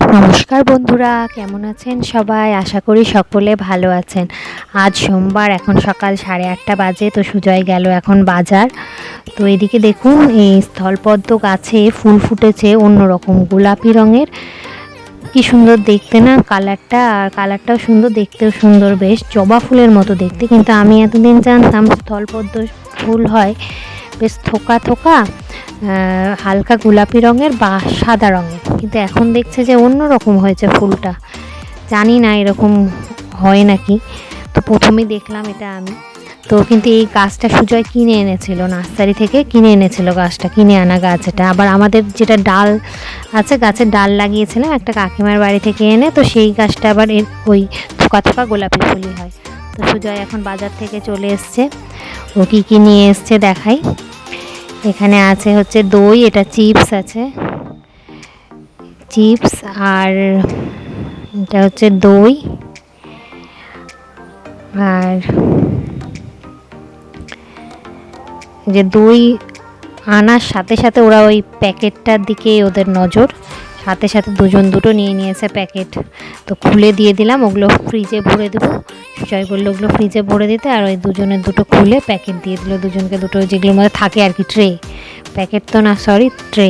নমস্কার বন্ধুরা, কেমন আছেন সবাই? আশা করি সকলে ভালো আছেন। আজ সোমবার, এখন সকাল সাড়ে আটটা বাজে, তো সুজয় গেল এখন বাজার। তো এদিকে দেখুন, এই স্থলপদ্ম গাছে ফুল ফুটেছে অন্যরকম গোলাপি রঙের। কি সুন্দর দেখতে না, কালারটা, আর কালারটাও সুন্দর, দেখতেও সুন্দর বেশ। জবা ফুলের মতো দেখতে, কিন্তু আমি এতদিন জানতাম স্থলপদ্ম ফুল হয় বেশ থোকা থোকা হালকা গোলাপি রঙের বা সাদা রঙের। কিন্তু এখন দেখছে যে অন্য রকম হয়েছে ফুলটা। জানি না এরকম হয় নাকি। তো প্রথমেই দেখলাম এটা আমি। তো কিন্তু এই গাছটা সুজয় কিনে এনেছিল, নার্সারি থেকে কিনে এনেছিল গাছটা, কিনে আনা গাছ এটা। আবার আমাদের যেটা ডাল আছে গাছের ডাল লাগিয়েছিলাম, একটা কাকিমার বাড়ি থেকে এনে তো সেই গাছটা আবার এর ওই থোকা থোকা গোলাপি ফুলই হয়। তো সুজয় এখন বাজার থেকে চলে এসছে। ও কী কী নিয়ে এসছে দেখাই। এখানে আছে হচ্ছে দই, এটা চিপস আছে। চিপস আর এটা হচ্ছে দই। আর যে দই আনার সাথে সাথে ওরা ওই প্যাকেটটার দিকে ওদের নজর। সাথে সাথে দুজন দুটো নিয়ে নিয়েছে প্যাকেট। তো খুলে দিয়ে দিলাম, ওগুলো ফ্রিজে ভরে দেবো। সুজয় বলল ওগুলো ফ্রিজে ভরে দিতে আর ওই দুজনের দুটো খুলে প্যাকেট দিয়ে দিল। দুজনকে দুটো যেগুলোর মধ্যে থাকে আর কি ট্রে প্যাকেট তো না সরি ট্রে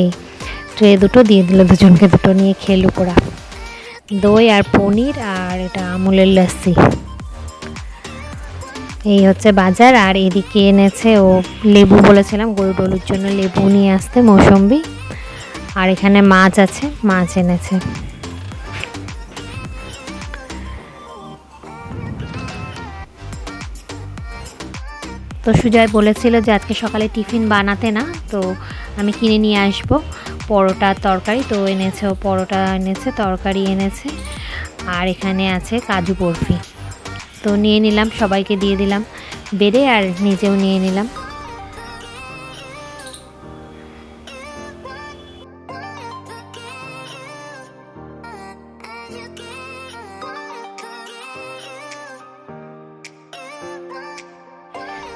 ট্রে দুটো দিয়ে দিল দুজনকে দুটো নিয়ে খেলো ওরা। দই আর পনির আর এটা আমুলের লস্যি। এই হচ্ছে বাজার আর এদিকে এনেছে ও লেবু বলেছিলাম, গরু টলুর জন্য লেবু নিয়ে আসতে মৌসম্বি। আর এখানে মাছ আছে, মাছ এনেছে। তো সুজয় বলেছিল যে আজকে সকালে টিফিন বানাতে না, তো আমি কিনে নিয়ে আসব। পরোটা তরকারি, তো এনেছে ও পরোটা এনেছে, তরকারি এনেছে। আর এখানে আছে কাজু বরফি। তো নিয়ে নিলাম, সবাইকে দিয়ে দিলাম বেড়ে আর নিজেও নিয়ে নিলাম।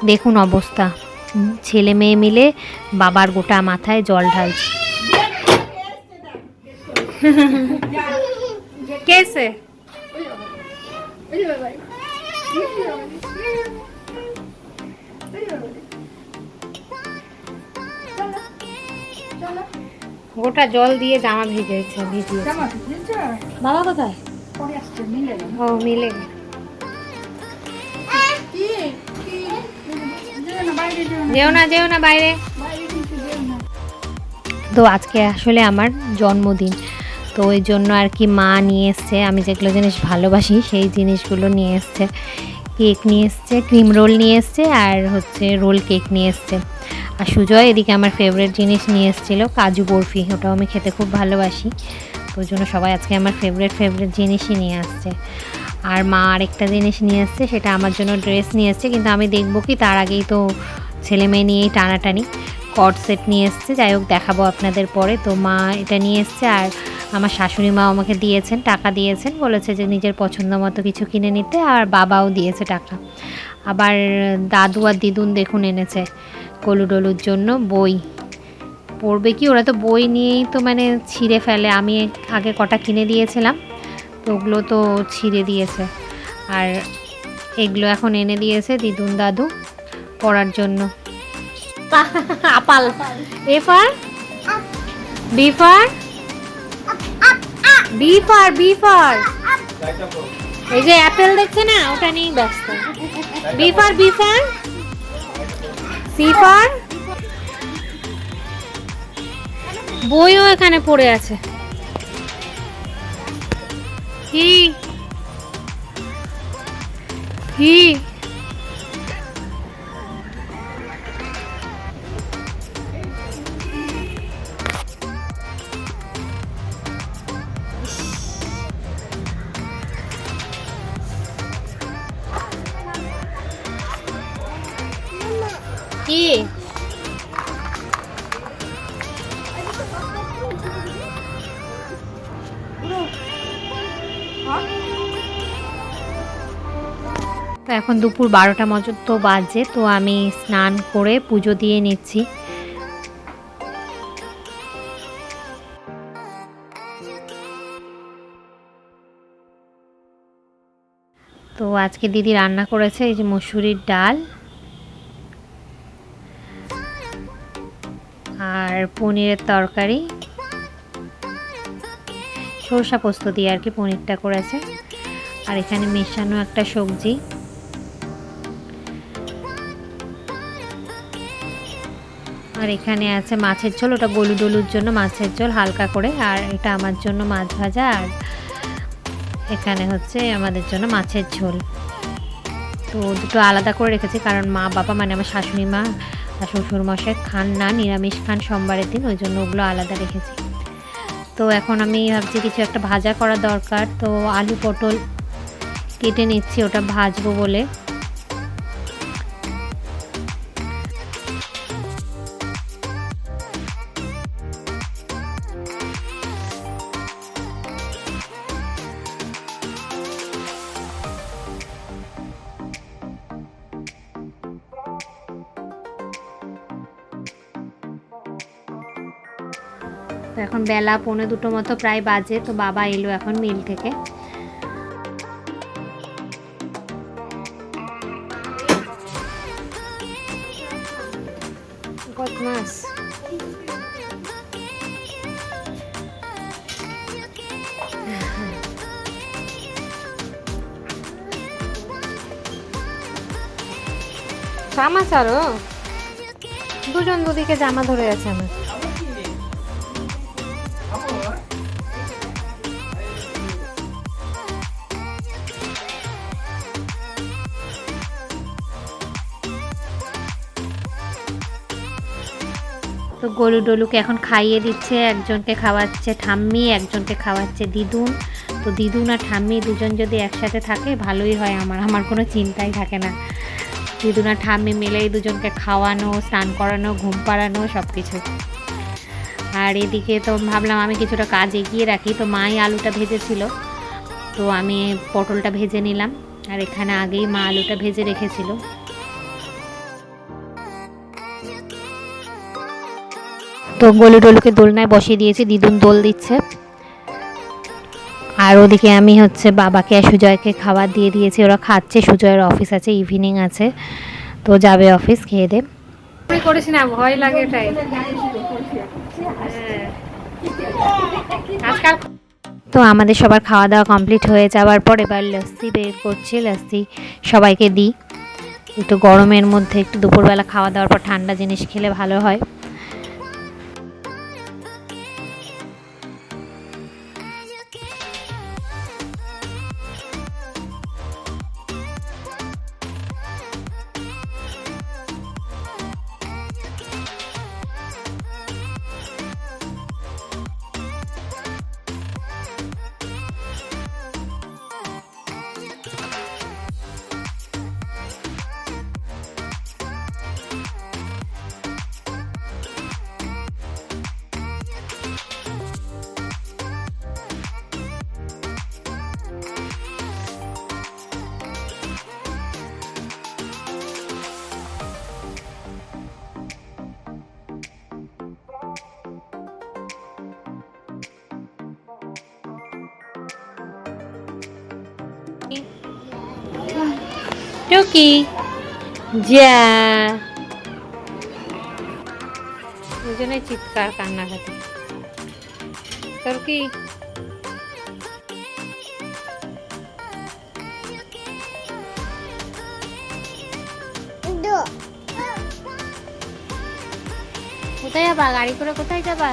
দেখুন অবস্থা। ছেলে মেয়ে মিলে বাবার গোটা মাথায় জল ঢালছে। কেসে গোটা জল দিয়ে জামা ভিজেছে ভিজিয়েছে। বাবা কোথায়? ও মিলে যেও না যেও না বাইরে। তো আজকে আসলে আমার জন্মদিন। তো ওই জন্য আর কি মা নিয়ে এসছে, আমি যেগুলো জিনিস ভালোবাসি সেই জিনিসগুলো নিয়ে এসছে। কেক নিয়ে এসছে, ক্রিম রোল নিয়ে এসছে আর হচ্ছে রোল কেক নিয়ে এসছে। আর সুজয় এদিকে আমার ফেভারিট জিনিস নিয়ে এসেছিল, কাজু বরফি, ওটাও আমি খেতে খুব ভালোবাসি। তো ওই জন্য সবাই আজকে আমার ফেভারিট ফেভারিট জিনিসই নিয়ে আসছে। আর মা আরেকটা জিনিস নিয়ে এসছে, সেটা আমার জন্য ড্রেস নিয়ে এসছে, কিন্তু আমি দেখব কি তার আগেই তো ছেলে মেয়ে নিয়েই টানাটানি। কট সেট নিয়ে এসছে। যাই হোক, দেখাবো আপনাদের পরে। তো মা এটা নিয়ে এসছে আর আমার শাশুড়ি মা আমাকে দিয়েছেন, টাকা দিয়েছেন। বলেছে যে নিজের পছন্দ মতো কিছু কিনে নিতে আর বাবাও দিয়েছে টাকা। আবার দাদু আর দিদুন দেখুন এনেছে কলুডলুর জন্য বই। পড়বে কি? ওরা তো বই নিয়েই তো মানে ছিঁড়ে ফেলে। আমি আগে কটা কিনে দিয়েছিলাম, তো ওগুলো তো ছিঁড়ে দিয়েছে। আর এগুলো এখন এনে দিয়েছে দিদুন দাদু। পড়ার জন্য। Apple. A for B for B for B for B যে অ্যাপেল দেখছে না, ওটা নিয়েই ব্যস্ত। B for B for C for বইও এখানে পড়ে আছে। কি কি কি? তো এখন দুপুর বারোটা মজুর তো বাজে, তো আমি স্নান করে পুজো দিয়ে নিচ্ছি। তো আজকে দিদি রান্না করেছে এই যে মসুরির ডাল। আর পনিরের তরকারি। সরষা পোস্ত দিয়ে আর কি পনিরটা করেছে। আর এখানে মেশানো একটা সবজি। আর এখানে আছে মাছের ঝোল, ওটা গলু ডলুর জন্য মাছের ঝোল, হালকা করে। আর এটা আমার জন্য মাছ ভাজা, আর এখানে হচ্ছে আমাদের জন্য মাছের ঝোল। তো দুটো আলাদা করে রেখেছি, কারণ মা, বাবা মানে আমার শাশুড়ি মা আর শ্বশুর মশাই খান না, নিরামিষ খান সোমবারের দিন, ওই জন্য ওগুলো আলাদা রেখেছি। তো এখন আমি ভাবছি কিছু একটা ভাজা করা দরকার, তো আলু পটল কেটে নিচ্ছি, ওটা ভাজবো বলে। তো এখন বেলা পৌনে দুটো মতো, প্রায় বাজে, তো বাবা এলো এখন মিল থেকে। জামা ছাড়ো। দুজন দুদিকে জামা ধরে আছে আমার। তো গরু ডলুকে এখন খাইয়ে দিচ্ছে, একজনকে খাওয়াচ্ছে ঠাম্মি, একজনকে খাওয়াচ্ছে দিদুন। তো দিদুন আর ঠাম্মি দুজন যদি একসাথে থাকে, ভালোই হয় আমার আমার কোনো চিন্তাই থাকে না। দিদুন আর ঠাম্মি মিলেই দুজনকে খাওয়ানো, স্নান করানো, ঘুম পাড়ানো সব কিছু আর এদিকে তো ভাবলাম আমি কিছুটা কাজ এগিয়ে রাখি। তো মাই আলুটা ভেজেছিল, তো আমি পটলটা ভেজে নিলাম। আর এখানে আগেই মা আলুটা ভেজে রেখেছিল। তো গলু ডলুকে দোলনায় বসিয়ে দিয়েছি দিদুন দোল দিচ্ছে। আর ওদিকে আমি হচ্ছে বাবাকে আর সুজয়কে খাবার দিয়ে দিয়েছি ওরা খাচ্ছে সুজয়ের অফিস আছে ইভিনিং আছে। তো যাবে অফিস খেয়ে দে। করিস না ভয় লাগে আজকাল তো আমাদের সবার খাওয়া দাওয়া কমপ্লিট হয়ে যাওয়ার পর এবার লস্যি বের করছি লস্যি সবাইকে দিই। একটু গরমের মধ্যে একটু দুপুরবেলা খাওয়া দাওয়ার পর ঠান্ডা জিনিস খেলে ভালো হয়। টুকি যা জন্যই চিৎকার কান্নাকাটি তোর কি? কোথায় যাবা? গাড়ি করে কোথায় যাবা?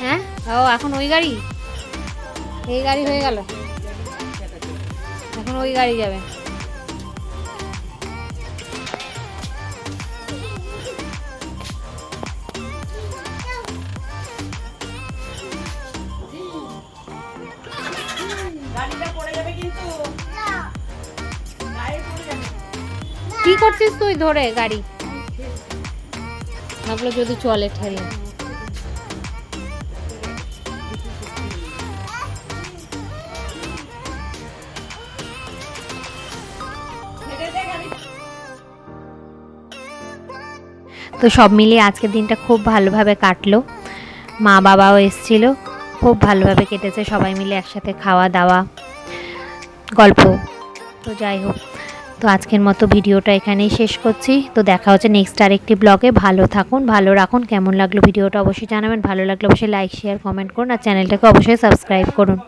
হ্যাঁ? ও এখন ওই গাড়ি? এই গাড়ি হয়ে গেল। এখন ওই গাড়ি যাবে। করছিস তুই? ধরে গাড়ি। ভাবলো যদি চলে ঠেলে। তো সব মিলিয়ে আজকের দিনটা খুব ভালোভাবে কাটলো। মা বাবাও এসছিল খুব ভালোভাবে কেটেছে। সবাই মিলে একসাথে খাওয়া দাওয়া গল্প। তো যাই হোক। তো আজকের মতো ভিডিওটা এখানেই শেষ করছি। তো দেখা হচ্ছে নেক্সট আরেকটি ব্লগে। ভালো থাকুন, ভালো রাখুন। কেমন লাগল ভিডিওটা অবশ্যই জানাবেন। ভালো লাগলে অবশ্যই লাইক শেয়ার কমেন্ট করুন। আর চ্যানেলটাকে অবশ্যই সাবস্ক্রাইব করুন।